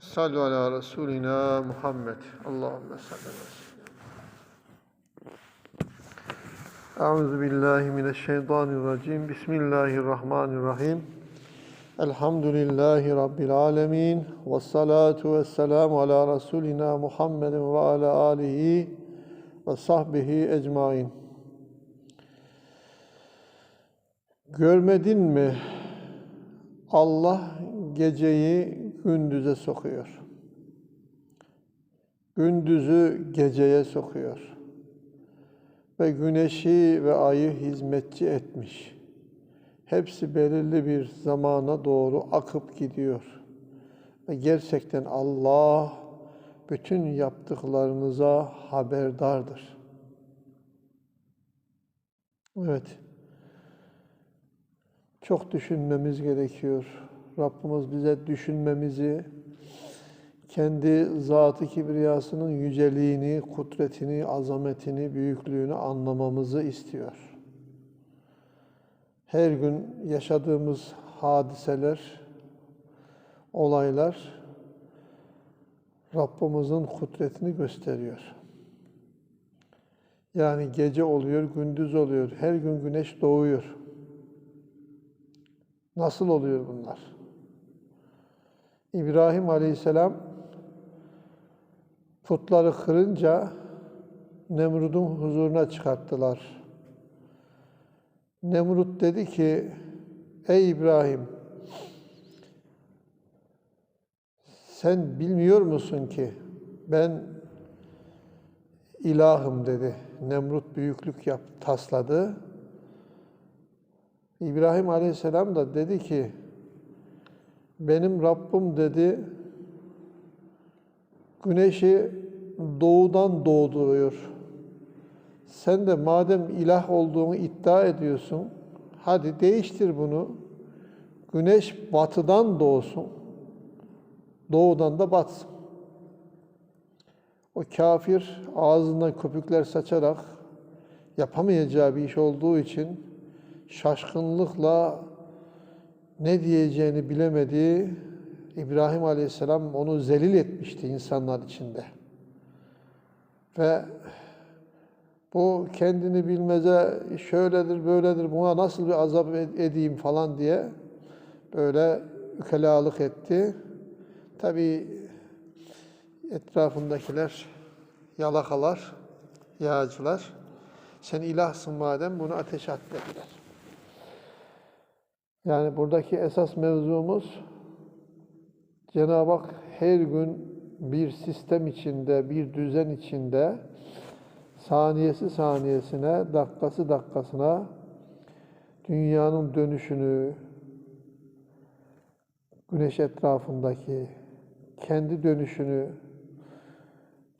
Sallu ala Resulina Muhammed. Allahümme salli ala. Euzu billahi mineşşeytanirracim. Bismillahirrahmanirrahim. Elhamdülillahi Rabbil alemin. Ve salatu ve selamu ala Resulina Muhammedin ve ala alihi ve sahbihi ecmain. Görmedin mi? Allah geceyi gündüze sokuyor. Gündüzü geceye sokuyor. Ve güneşi ve ayı hizmetçi etmiş. Hepsi belirli bir zamana doğru akıp gidiyor. Ve gerçekten Allah bütün yaptıklarınıza haberdardır. Evet. Çok düşünmemiz gerekiyor. Rabbimiz bize düşünmemizi, kendi zatı kibriyasının yüceliğini, kudretini, azametini, büyüklüğünü anlamamızı istiyor. Her gün yaşadığımız hadiseler, olaylar Rabbimizin kudretini gösteriyor. Yani gece oluyor, gündüz oluyor. Her gün güneş doğuyor. Nasıl oluyor bunlar? İbrahim Aleyhisselam putları kırınca Nemrud'un huzuruna çıkarttılar. Nemrut dedi ki, Ey İbrahim, sen bilmiyor musun ki ben ilahım dedi. Nemrut büyüklük yap, tasladı. İbrahim Aleyhisselam da dedi ki, benim Rabbim dedi, güneşi doğudan doğduruyor. Sen de madem ilah olduğunu iddia ediyorsun, hadi değiştir bunu. Güneş batıdan doğsun, doğudan da batsın. O kafir ağzından köpükler saçarak yapamayacağı bir iş olduğu için şaşkınlıkla ne diyeceğini bilemedi. İbrahim Aleyhisselam onu zelil etmişti insanlar içinde. Ve bu kendini bilmeze şöyledir, böyledir, buna nasıl bir azap edeyim falan diye böyle ukalalık etti. Tabi etrafındakiler yalakalar, yağcılar. Sen ilahsın madem bunu ateşe at dediler. Yani buradaki esas mevzumuz Cenab-ı Hak her gün bir sistem içinde, bir düzen içinde saniyesi saniyesine, dakikası dakikasına dünyanın dönüşünü, güneş etrafındaki kendi dönüşünü,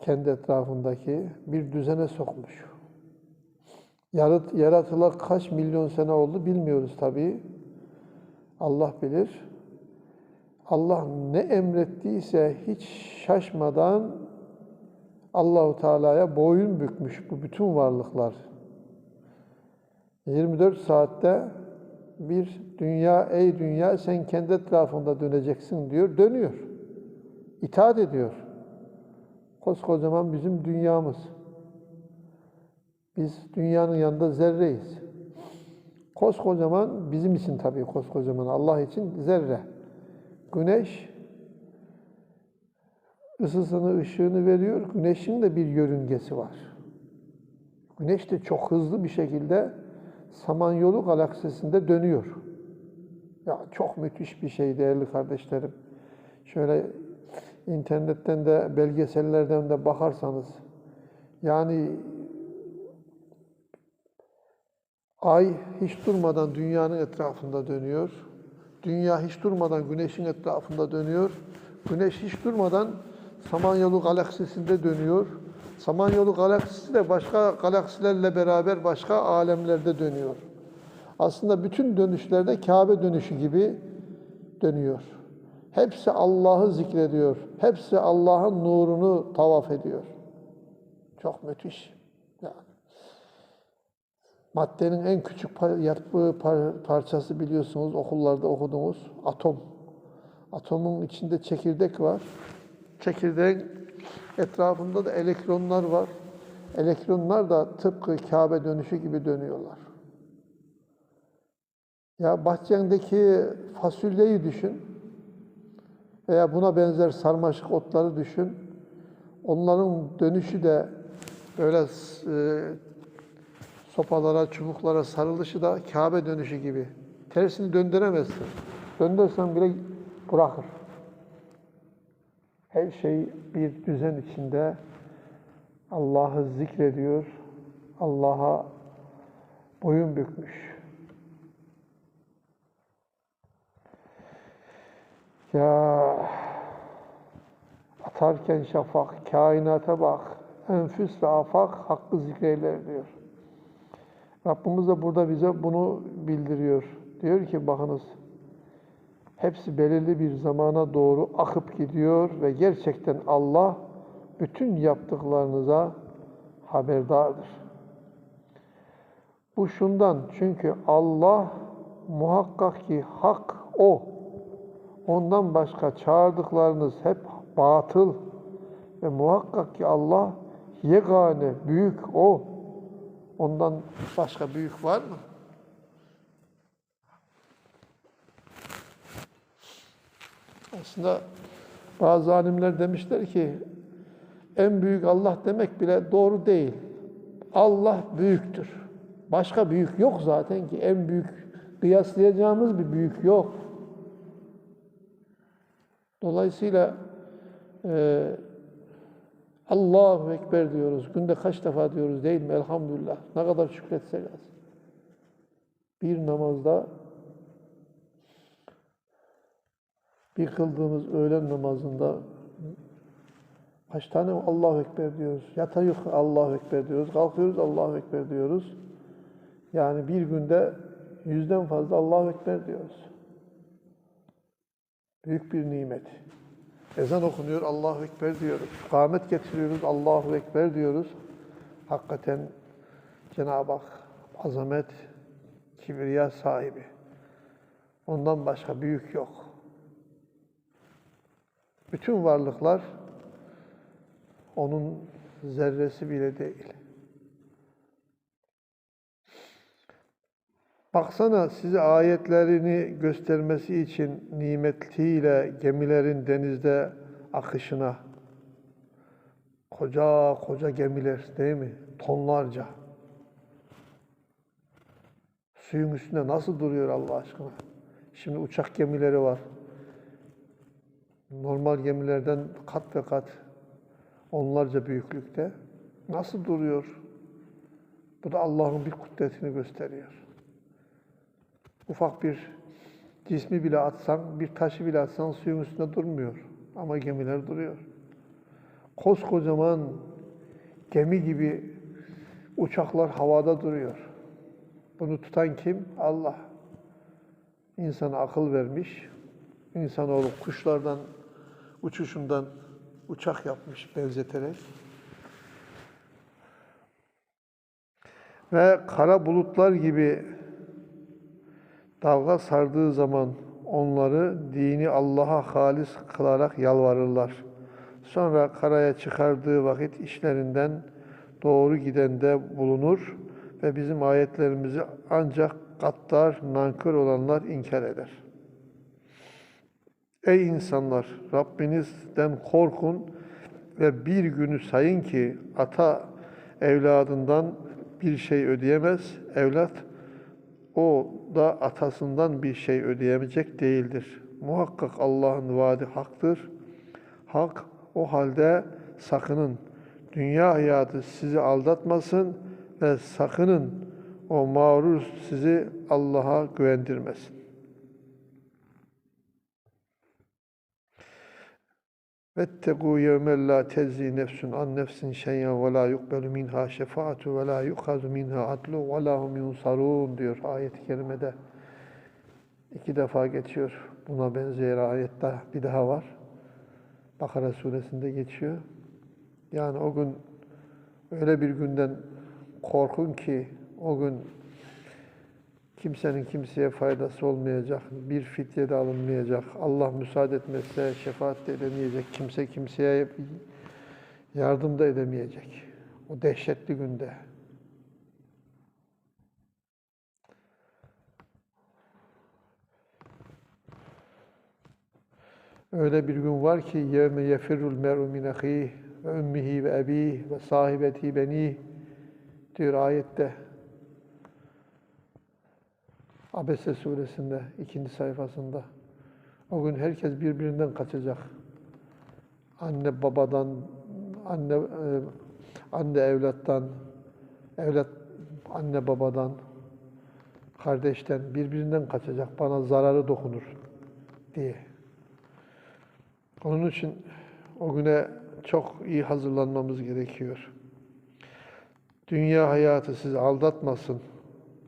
kendi etrafındaki bir düzene sokmuş. Yarat, yaratıla kaç milyon sene oldu bilmiyoruz tabii. Allah bilir. Allah ne emrettiyse hiç şaşmadan Allahu Teala'ya boyun bükmüş bu bütün varlıklar. 24 saatte bir dünya, ey dünya sen kendi etrafında döneceksin diyor, dönüyor. İtaat ediyor. Koskocaman bizim dünyamız. Biz dünyanın yanında zerreyiz. Koskocaman, bizim için tabii koskocaman, Allah için zerre. Güneş ısısını, ışığını veriyor. Güneşin de bir yörüngesi var. Güneş de çok hızlı bir şekilde Samanyolu galaksisinde dönüyor. Ya çok müthiş bir şey değerli kardeşlerim. Şöyle internetten de belgesellerden de bakarsanız yani Ay hiç durmadan dünyanın etrafında dönüyor. Dünya hiç durmadan güneşin etrafında dönüyor. Güneş hiç durmadan Samanyolu galaksisinde dönüyor. Samanyolu galaksisi de başka galaksilerle beraber başka alemlerde dönüyor. Aslında bütün dönüşlerde Kabe dönüşü gibi dönüyor. Hepsi Allah'ı zikrediyor. Hepsi Allah'ın nurunu tavaf ediyor. Çok müthiş. Maddenin en küçük yapı parçası biliyorsunuz okullarda okudunuz atom. Atomun içinde çekirdek var. Çekirdeğin etrafında da elektronlar var. Elektronlar da tıpkı Kabe dönüşü gibi dönüyorlar. Ya bahçendeki fasulyeyi düşün veya buna benzer sarmaşık otları düşün. Onların dönüşü de böyle e, sopalara, çubuklara sarılışı da Kabe dönüşü gibi. Tersini döndüremezsin. Döndürsen bile bırakır. Her şey bir düzen içinde Allah'ı zikrediyor, Allah'a boyun bükmüş. Ya atarken şafak, kainata bak, enfüs ve afak hakkı zikreyler diyor. Rabbimiz de burada bize bunu bildiriyor. Diyor ki bakınız, hepsi belirli bir zamana doğru akıp gidiyor ve gerçekten Allah bütün yaptıklarınıza haberdardır. Bu şundan çünkü Allah muhakkak ki hak O. Ondan başka çağırdıklarınız hep batıl ve muhakkak ki Allah yegane, büyük O. Ondan başka büyük var mı? Aslında bazı alimler demişler ki en büyük Allah demek bile doğru değil. Allah büyüktür. Başka büyük yok zaten ki en büyük kıyaslayacağımız bir büyük yok. Dolayısıyla e, Allahu Ekber diyoruz. Günde kaç defa diyoruz değil mi? Elhamdülillah. Ne kadar şükretsek az. Bir namazda bir kıldığımız öğlen namazında kaç tane Allahu Ekber diyoruz. Yatayık Allahu Ekber diyoruz. Kalkıyoruz Allahu Ekber diyoruz. Yani bir günde yüzden fazla Allahu Ekber diyoruz. Büyük bir nimet. Ezan okunuyor, Allahu Ekber diyoruz. Kâmet getiriyoruz, Allahu Ekber diyoruz. Hakikaten Cenab-ı Hak azamet, kibriya sahibi. Ondan başka büyük yok. Bütün varlıklar onun zerresi bile değil. Baksana size ayetlerini göstermesi için nimetiyle gemilerin denizde akışına. Koca koca gemiler değil mi? Tonlarca. Suyun üstünde nasıl duruyor Allah aşkına? Şimdi uçak gemileri var. Normal gemilerden kat ve kat onlarca büyüklükte. Nasıl duruyor? Bu da Allah'ın bir kudretini gösteriyor. Ufak bir cismi bile atsan, bir taşı bile atsan suyun üstünde durmuyor. Ama gemiler duruyor. Koskocaman gemi gibi uçaklar havada duruyor. Bunu tutan kim? Allah. İnsana akıl vermiş. İnsanoğlu kuşlardan, uçuşundan uçak yapmış benzeterek. Ve kara bulutlar gibi dalga sardığı zaman onları dini Allah'a halis kılarak yalvarırlar. Sonra karaya çıkardığı vakit işlerinden doğru gidende bulunur ve bizim ayetlerimizi ancak gattar, nankör olanlar inkar eder. Ey insanlar! Rabbinizden korkun ve bir günü sayın ki ata evladından bir şey ödeyemez, evlat o da atasından bir şey ödeyemeyecek değildir. Muhakkak Allah'ın vaadi haktır. Hak o halde sakının. Dünya hayatı sizi aldatmasın ve sakının o mağrur sizi Allah'a güvendirmesin. Vettegû yevmen la tezzi nefsun an nefsin şeyen ve la yukbelu minha şefaatu ve la yukhazu minha atlu ve la hum yunsarun diyor ayet-i kerimede. İki defa geçiyor. Buna benzer ayette bir daha var. Bakara suresinde geçiyor. Yani o gün öyle bir günden korkun ki o gün Kimsenin kimseye faydası olmayacak. Bir fidye de alınmayacak. Allah müsaade etmezse şefaat de edemeyecek. Kimse kimseye yardım da edemeyecek. O dehşetli günde. Öyle bir gün var ki yevme yefirul mer'u min ve ümmihi ve ebih ve sahibeti beni diyor ayette. Abese suresinde ikinci sayfasında. O gün herkes birbirinden kaçacak. Anne babadan, anne e, anne evlattan, evlat anne babadan, kardeşten birbirinden kaçacak. Bana zararı dokunur diye. Onun için o güne çok iyi hazırlanmamız gerekiyor. Dünya hayatı sizi aldatmasın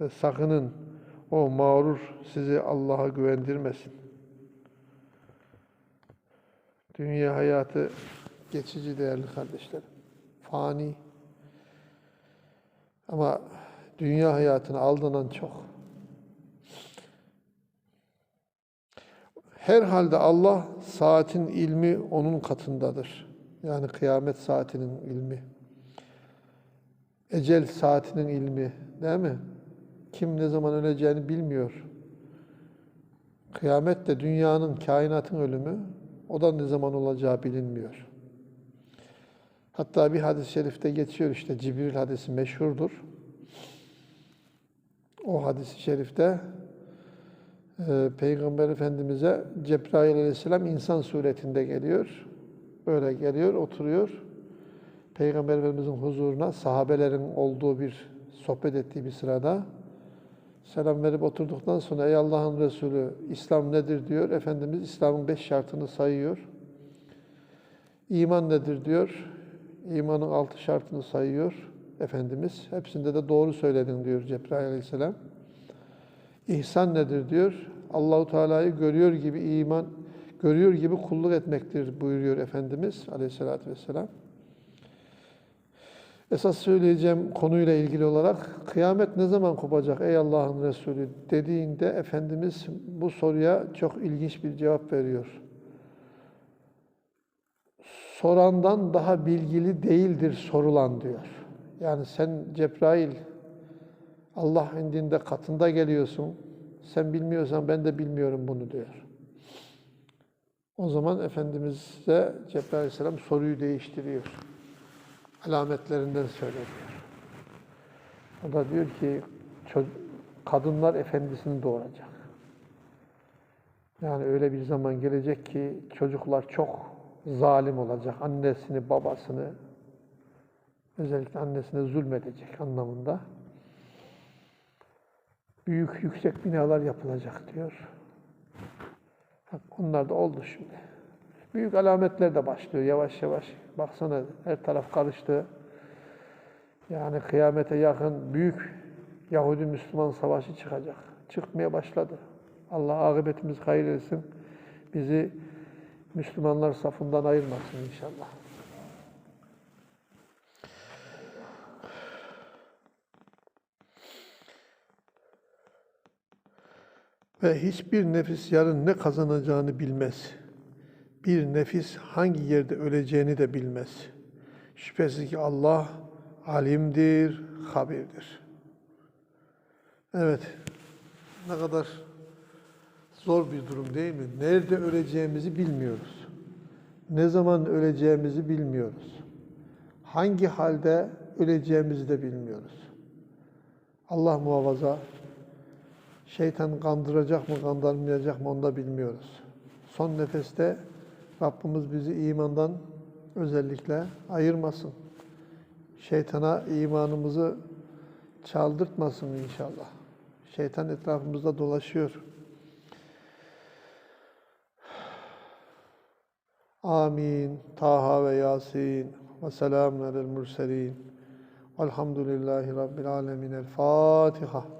ve sakının o mağrur sizi Allah'a güvendirmesin. Dünya hayatı geçici değerli kardeşlerim. Fani. Ama dünya hayatına aldanan çok. Herhalde Allah saatin ilmi onun katındadır. Yani kıyamet saatinin ilmi. Ecel saatinin ilmi, değil mi? Kim ne zaman öleceğini bilmiyor. Kıyamet de dünyanın, kainatın ölümü, o da ne zaman olacağı bilinmiyor. Hatta bir hadis-i şerifte geçiyor işte, Cibril hadisi meşhurdur. O hadis-i şerifte e, Peygamber Efendimiz'e Cebrail aleyhisselam insan suretinde geliyor. Böyle geliyor, oturuyor. Peygamber Efendimiz'in huzuruna sahabelerin olduğu bir sohbet ettiği bir sırada selam verip oturduktan sonra ey Allah'ın Resulü İslam nedir diyor. Efendimiz İslam'ın beş şartını sayıyor. İman nedir diyor. İmanın altı şartını sayıyor Efendimiz. Hepsinde de doğru söyledin diyor Cebrail aleyhisselam. İhsan nedir diyor. Allahu Teala'yı görüyor gibi iman, görüyor gibi kulluk etmektir buyuruyor Efendimiz Aleyhisselatü vesselam. Esas söyleyeceğim konuyla ilgili olarak kıyamet ne zaman kopacak ey Allah'ın Resulü dediğinde Efendimiz bu soruya çok ilginç bir cevap veriyor. Sorandan daha bilgili değildir sorulan diyor. Yani sen Cebrail Allah indinde katında geliyorsun. Sen bilmiyorsan ben de bilmiyorum bunu diyor. O zaman Efendimiz'e Cebrail Aleyhisselam soruyu değiştiriyor. Alametlerinden söylüyor. O da diyor ki kadınlar efendisini doğuracak. Yani öyle bir zaman gelecek ki çocuklar çok zalim olacak. Annesini, babasını, özellikle annesine zulmedecek anlamında büyük yüksek binalar yapılacak diyor. Onlar da oldu şimdi. Büyük alametler de başlıyor yavaş yavaş. Baksana her taraf karıştı. Yani kıyamete yakın büyük Yahudi-Müslüman savaşı çıkacak. Çıkmaya başladı. Allah akıbetimiz hayır etsin. Bizi Müslümanlar safından ayırmasın inşallah. Ve hiçbir nefis yarın ne kazanacağını bilmez. Bir nefis hangi yerde öleceğini de bilmez. Şüphesiz ki Allah alimdir, habirdir. Evet, ne kadar zor bir durum değil mi? Nerede öleceğimizi bilmiyoruz. Ne zaman öleceğimizi bilmiyoruz. Hangi halde öleceğimizi de bilmiyoruz. Allah muhafaza Şeytan kandıracak mı, kandırmayacak mı onu da bilmiyoruz. Son nefeste Rabbimiz bizi imandan özellikle ayırmasın. Şeytana imanımızı çaldırtmasın inşallah. Şeytan etrafımızda dolaşıyor. Amin. Taha ve Yasin. Ve selamun alel murselin. Velhamdülillahi Rabbil alemin. El Fatiha.